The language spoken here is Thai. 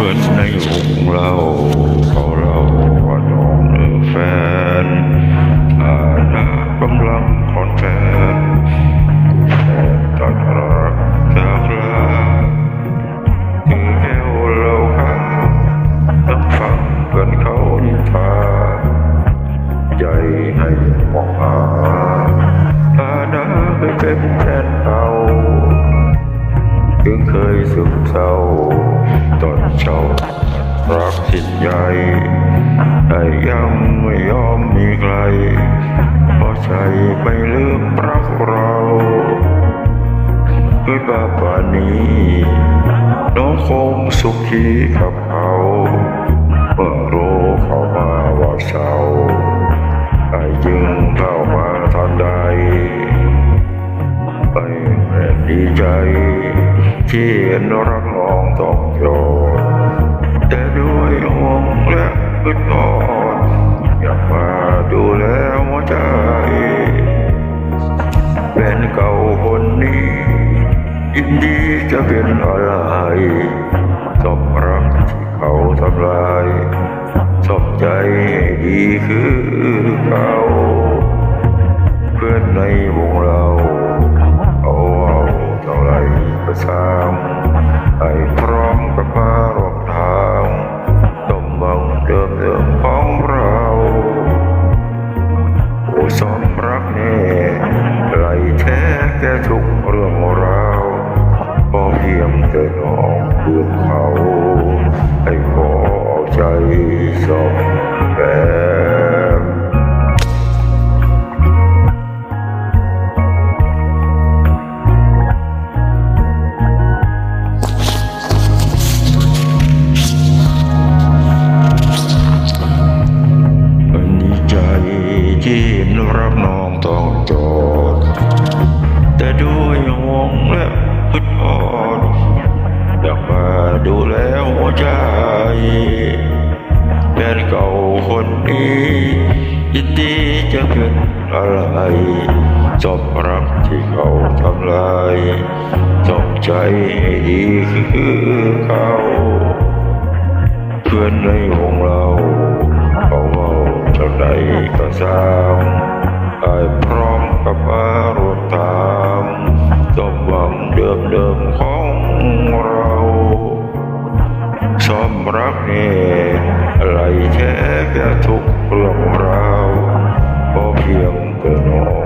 คนในวงเราเขาเราว่าน้องเออแฟนอาณากำลังคอนแฟนแฟนตัดรักจากลาคือแก้วเราข้างต้องฟังเพื่อนเขานินทาใจให้มองหาอาณาเคยเป็นแฟนเขาถึงเคยสุขเศร้า รักสิ้นใหญ่แต่ยังไม่ยอมมีใครเพราะใจไม่ลืมรักเราด้วยบาปานนี้น้องคงสุขีกับเขาเมื่อรู้เขามาว่าเศร้าไอ้จึงเข้ามาทันใดไปแม่ดีใจที่เห็นรักน้องต้องโยนแต่ด้วยห่วง และอึดอัดอยากมาดูแลหัวใจเป็นเก่าคนนี้ยินดีจะเป็นอะไรสมรักที่เขาทำลายสมใจดีคือเก่าเพื่อนในวงเรา เอาเอาเท่าไรก็สร้า เพียงแต่น้องเพื่อนเขาให้ขอเอาใจสองแบบมันดีใจที่เห็นรักน้องต้องจอด แต่ด้วยห่วงและอึดอัดอยากมา ดูแลหัวใจแฟนเก่าคนนี้ยินดีจะเป็นอะไรจบรักที่เขาทำลายจบใจให้ดีคือเขาเพื่อนในวงเราเขาเว่าเท่าใดก็สร้างไอ้พร้อมกับมา รักนี่ไหลแท้แค่ทุกเรื่องราวพอเพียงแต่นอน